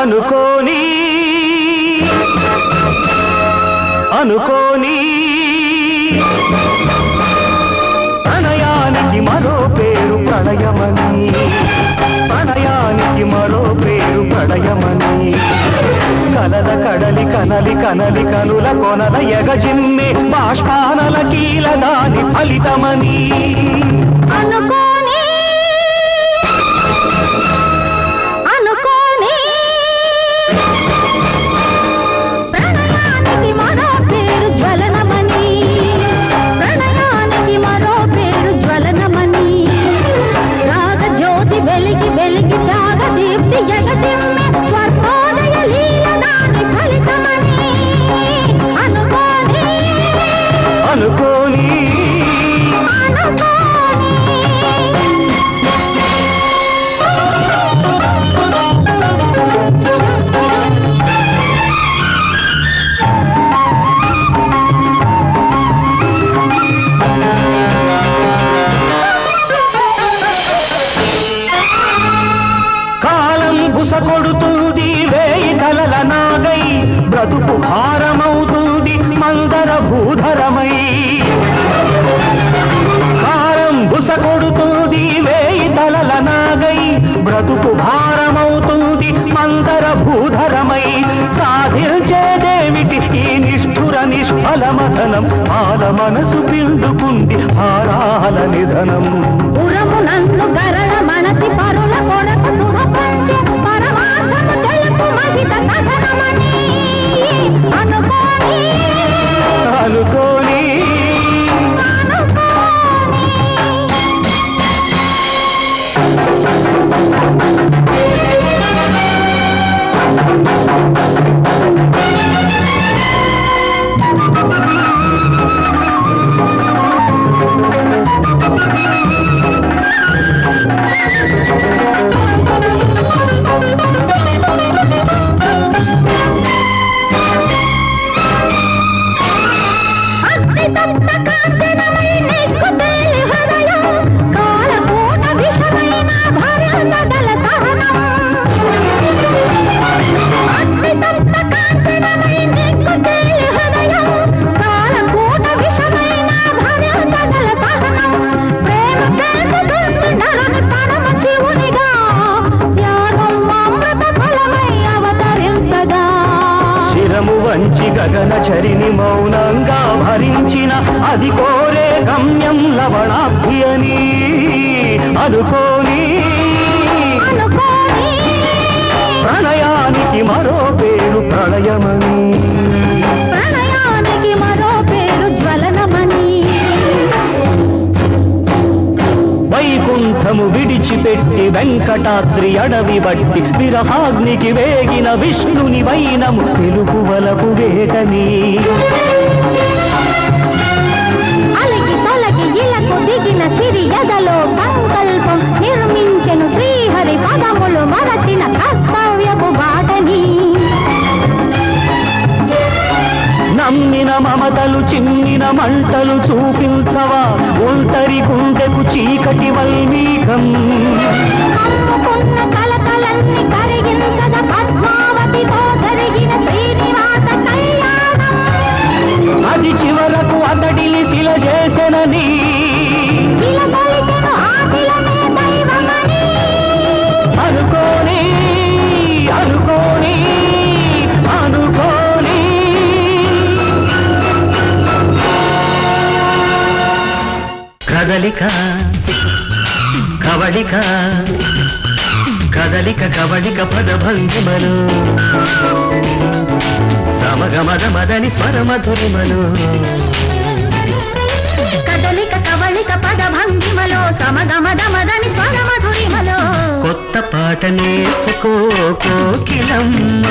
అనుకోని అనుకోని ప్రణయానికి మరో పేరు ప్రణయమని ప్రణయానికి మరో పేరు ప్రణయమని. కలల కడలి కనలి కనలి కనుల కొనల ఎగజిన్ని బాష్పానల కీల దాని ఫలితమని. అనుకో బుస కొడుతుంది వేయి తలల నాగై బ్రతుకు భారమవుతుంది మందర భూధరమై. కాలం బుస కొడుతుంది వేయి తలల నాగై బ్రతుకు భారమవుతుంది మందర భూధరమై. సాధించేదేమిటి ఈ నిష్ఠుర నిష్ఫల మథనం ఆల మనసు పిండుకుంది హారాల నిధనం. పురమునందుగా వంచి గగన చరిని మౌనంగా భరించిన అది కోరే గమ్యం లవణాభి అని అనుకోని. ప్రణయానికి మరో పేరు ప్రళయమని విడిచిపెట్టి వెంకటాద్రి అడవి బట్టి విరహాగ్నికి వేగిన విష్ణుని వైనము తెలుగు వలపు వేటని. అలికి తొలగి ఇలకు దిగిన సిరి ఎదలో సంకల్పం నిర్మించెను శ్రీహరి పదములు మరచిన కర్తవ్యపు బాటని. నమ్మిన మమతలు చిమ్మిన మంటలు చూపించవా? ఒంటరి గుండెకు చీకటి వల్మీకం కమ్ముకున్న అది చివరకు అతడిని శిల చేసెనని అనుకోని అనుకోని అనుకోని. కదలిక కవళిక. కదలిక కవళిక పదభంగిమలు సమగమద మదని స్వరమధురిమలు. కదలిక కవళిక పద భంగిమలో. సమగమదమదని స్వరమధురిమలో. కొత్త పాట నేర్చుకో కోకిలమ్మ.